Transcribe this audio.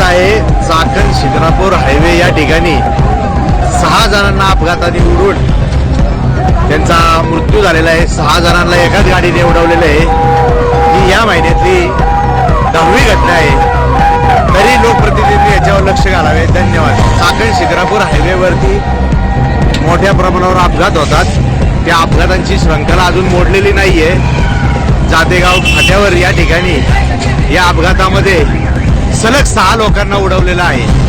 अपघात आहे चाकण शिंगणापूर हायवे या ठिकाणी. सहा जणांना अपघाताने उडून त्यांचा मृत्यू झालेला आहे. सहा जणांना एकाच गाडीने उडवलेलं आहे. ही या महिन्यातली दहावी घटना आहे. तरी लोकप्रतिनिधी याच्यावर लक्ष घालावे. धन्यवाद. चाकण शिखरापूर हायवेवरती मोठ्या प्रमाणावर अपघात होतात. त्या अपघातांची श्रृंखला अजून मोडलेली नाही आहे जातेगाव फाट्यावर या ठिकाणी या अपघातामध्ये सलग सहा लोकांना उडवलेला आहे.